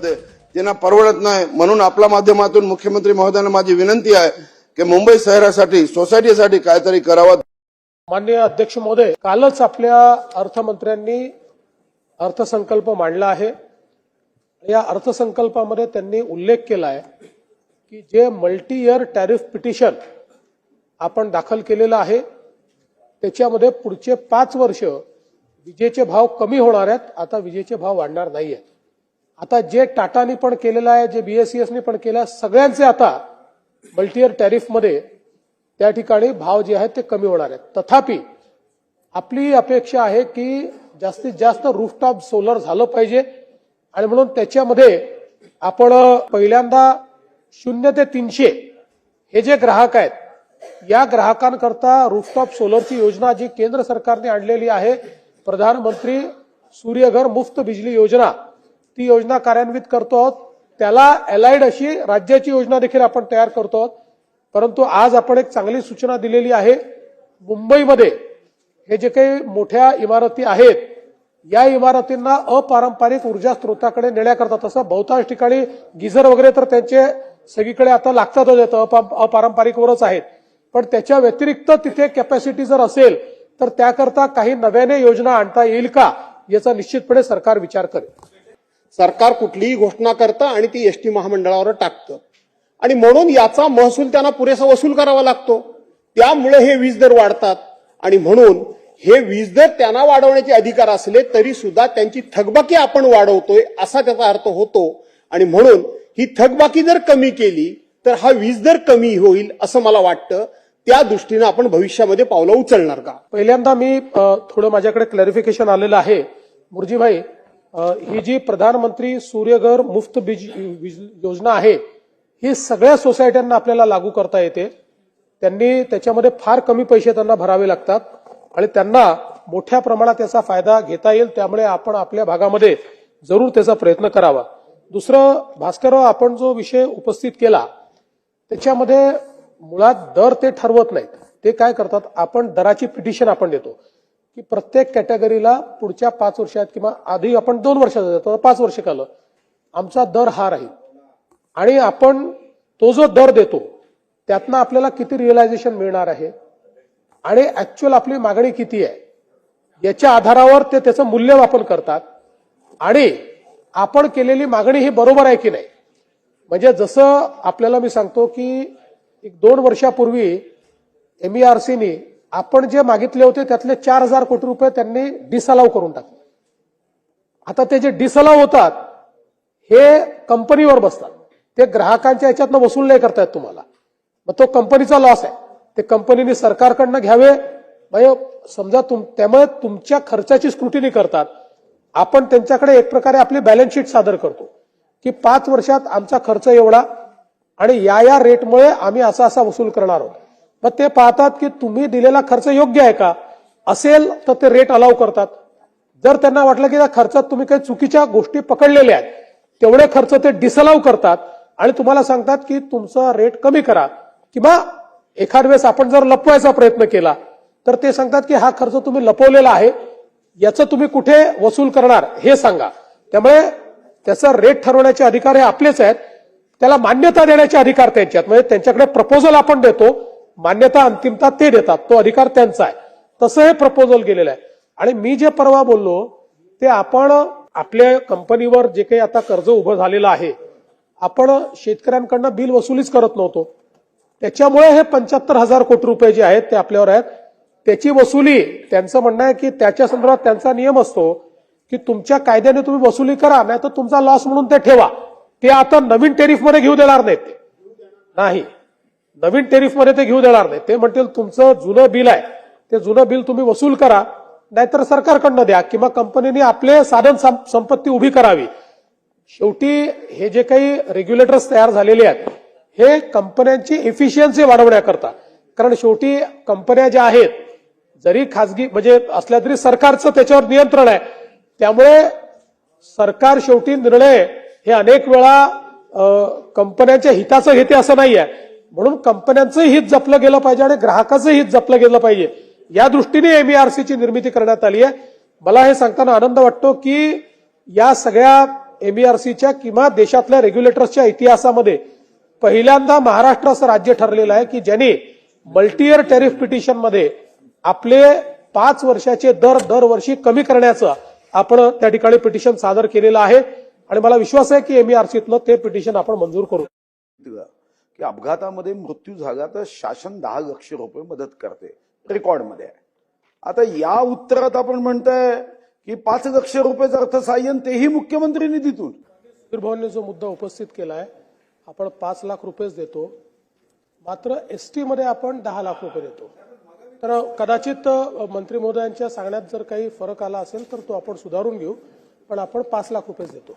मध्ये त्यांना परवडत नाही. म्हणून आपल्या माध्यमातून मुख्यमंत्री महोदयांना माझी विनंती आहे की मुंबई शहरासाठी सोसायटीसाठी काहीतरी करावं. माननीय अध्यक्ष महोदय कालच आपल्या अर्थमंत्र्यांनी अर्थसंकल्प मांडला आहे. या अर्थसंकल्पामध्ये त्यांनी उल्लेख केला आहे की जे मल्टी इयर टॅरिफ पिटिशन आपण दाखल केलेलं आहे त्याच्यामध्ये पुढचे पाच वर्ष विजेचे भाव कमी होणार आहेत. आता विजेचे भाव वाढणार नाही आहेत आता जे टाटानी पण केलेलं आहे जे बीएसईएसनी पण केलं आहे सगळ्यांचे आता मल्टीयर टॅरिफमध्ये त्या ठिकाणी भाव जे आहेत ते कमी होणार आहेत. तथापि आपली अपेक्षा आहे की जास्तीत जास्त रूफटॉप सोलर झालं पाहिजे आणि म्हणून त्याच्यामध्ये आपण पहिल्यांदा शून्य ते तीनशे हे जे ग्राहक आहेत या ग्राहकांकरता रूफटॉप सोलरची योजना जी केंद्र सरकारने आणलेली आहे प्रधानमंत्री सूर्यघर मुफ्त बिजली योजना ती योजना कार्यान्वित करतो आहोत. त्याला अलाइड अशी राज्याची योजना देखील आपण तयार करतो आहोत. परंतु आज आपण एक चांगली सूचना दिलेली आहे. मुंबईमध्ये हे जे काही मोठ्या इमारती आहेत या इमारतींना अपारंपरिक ऊर्जा स्रोताकडे नेण्याकरता तसं बहुतांश ठिकाणी गिझर वगैरे तर त्यांचे सगळीकडे आता लागतातच येतं अपारंपरिकवरच आहेत. पण त्याच्या व्यतिरिक्त तिथे कॅपॅसिटी जर असेल तर त्याकरता काही नव्याने योजना आणता येईल का याचा निश्चितपणे सरकार विचार करेल. सरकार कुठलीही घोषणा करतं आणि ती एस टी महामंडळावर टाकतं. आणि म्हणून याचा महसूल त्यांना पुरेसा वसूल करावा लागतो. त्यामुळे हे वीज दर वाढतात. आणि म्हणून हे वीज दर त्यांना वाढवण्याचे अधिकार असले तरी सुद्धा त्यांची थकबाकी आपण वाढवतोय असा त्याचा अर्थ होतो. आणि म्हणून ही थकबाकी जर कमी केली तर हा वीज दर कमी होईल असं मला वाटतं. त्या दृष्टीनं आपण भविष्यामध्ये पावलं उचलणार का? पहिल्यांदा मी थोडं माझ्याकडे क्लॅरिफिकेशन आलेलं आहे. मुरजीभाई ही जी प्रधानमंत्री सूर्यघर मुफ्त बीज योजना आहे ही सगळ्या सोसायट्यांना आपल्याला लागू करता येते. त्यांनी त्याच्यामध्ये फार कमी पैसे त्यांना भरावे लागतात आणि त्यांना मोठ्या प्रमाणात याचा फायदा घेता येईल त्यामुळे आपण आपल्या भागामध्ये जरूर त्याचा प्रयत्न करावा. दुसरं भास्करराव आपण जो विषय उपस्थित केला त्याच्यामध्ये मुळात दर ते ठरवत नाहीत. ते काय करतात आपण दराची पिटिशन आपण देतो. की प्रत्येक कॅटेगरीला पुढच्या पाच वर्षात किंवा आधी आपण दोन वर्षाचा जातो पाच वर्ष कालं. आमचा दर हा राहील. आणि आपण तो जो दर देतो त्यातनं आपल्याला किती रिअलायझेशन मिळणार आहे? आणि ऍक्च्युअल आपली मागणी किती आहे? याच्या आधारावर ते त्याचं मूल्यमापन करतात. आणि आपण केलेली मागणी ही बरोबर आहे की नाही? म्हणजे जसं आपल्याला मी सांगतो की एक दोन वर्षापूर्वी E एमईआरसीनी आपण जे मागितले होते त्यातले चार हजार कोटी रुपये त्यांनी डिसअलाव करून टाकले. आता ते जे डिसअलाव होतात हे कंपनीवर बसतात. ते ग्राहकांच्या याच्यातनं वसूल नाही करतायत तुम्हाला. मग तो कंपनीचा लॉस आहे. ते कंपनीने सरकारकडनं घ्यावे. म्हणजे समजा तुम त्यामुळे तुमच्या खर्चाची स्क्रुटिनी करतात. आपण त्यांच्याकडे एक प्रकारे आपली बॅलन्स शीट सादर करतो. की पाच वर्षात आमचा खर्च एवढा आणि या या रेटमुळे आम्ही असा असा वसूल करणार आहोत. मग ते पाहतात की तुम्ही दिलेला खर्च योग्य आहे का? असेल तर ते रेट अलाव करतात. जर त्यांना वाटलं की त्या खर्चात तुम्ही काही चुकीच्या गोष्टी पकडलेल्या आहेत तेवढे खर्च ते डिसअलाव करतात आणि तुम्हाला सांगतात की तुमचा रेट कमी करा. किंवा एखाद वेळेस आपण जर लपवायचा प्रयत्न केला तर ते सांगतात की हा खर्च तुम्ही लपवलेला आहे याचं तुम्ही कुठे वसूल करणार हे सांगा. त्यामुळे त्याचा रेट ठरवण्याचे अधिकार हे आपलेच आहेत. त्याला मान्यता देण्याचे अधिकार त्यांच्यात म्हणजे त्यांच्याकडे प्रपोजल आपण देतो मान्यता अंतिमता ते देतात. तो अधिकार त्यांचा आहे. तसं हे प्रपोजल गेलेलं आहे. आणि मी जे परवा बोललो ते आपण आपल्या कंपनीवर जे काही आता कर्ज उभं झालेलं आहे आपण शेतकऱ्यांकडनं बिल वसुलीच करत नव्हतो. त्याच्यामुळे हे पंच्याहत्तर हजार कोटी रुपये जे आहेत ते आपल्यावर आहेत. त्याची वसुली त्यांचं म्हणणं आहे की त्याच्या संदर्भात त्यांचा नियम असतो की तुमच्या कायद्याने तुम्ही वसुली करा नाही तर तुमचा लॉस म्हणून ते ठेवा. ते आता नवीन टेरिफमध्ये घेऊ देणार नाहीत. नाही. नवीन टेरिफमध्ये ते घेऊ देणार नाही. ते म्हणतील तुमचं जुनं बिल आहे. ते जुनं बिल तुम्ही वसूल करा. नाहीतर सरकारकडनं द्या किंवा कंपनीने आपले साधन संपत्ती उभी करावी. शेवटी हे जे काही रेग्युलेटर्स तयार झालेले आहेत हे कंपन्यांची इफिशियन्सी वाढवण्याकरता. कारण शेवटी कंपन्या ज्या आहेत जरी खाजगी म्हणजे असल्या तरी सरकारचं त्याच्यावर नियंत्रण आहे. त्यामुळे सरकार शेवटी निर्णय हे अनेक वेळा कंपन्यांच्या हिताचं घेते असं नाही आहे म्हणून कंपन्यांचं हित जपलं गेलं पाहिजे आणि ग्राहकाचं हित जपलं गेलं पाहिजे. या दृष्टीने एमईआरसीची निर्मिती करण्यात आली आहे. मला हे सांगताना आनंद वाटतो की या सगळ्या एमईआरसीच्या किंवा देशातल्या रेग्युलेटर्सच्या इतिहासामध्ये पहिल्यांदा महाराष्ट्र असं राज्य ठरलेलं आहे की ज्यांनी मल्टीयर टॅरिफ पिटिशनमध्ये आपले पाच वर्षाचे दर दरवर्षी कमी करण्याचं आपण त्या ठिकाणी पिटिशन सादर केलेलं आहे. आणि मला विश्वास आहे की एमईआरसीतलं ते पिटिशन आपण मंजूर करू. की अपघातामध्ये मृत्यू झाला तर शासन दहा लक्ष रुपये मदत करते. रेकॉर्डमध्ये आहे. आता या उत्तरात आपण म्हणताय की पाच लक्ष रुपये अर्थसहाय्य तेही मुख्यमंत्री निधीतून. भवनने जो मुद्दा उपस्थित केला आहे आपण पाच लाख रुपयेच देतो. मात्र एसटी मध्ये आपण दहा लाख रुपये देतो. तर कदाचित मंत्री महोदयांच्या सांगण्यात जर काही फरक आला असेल तर तो आपण सुधारून घेऊ. पण आपण पाच लाख रुपयेच देतो.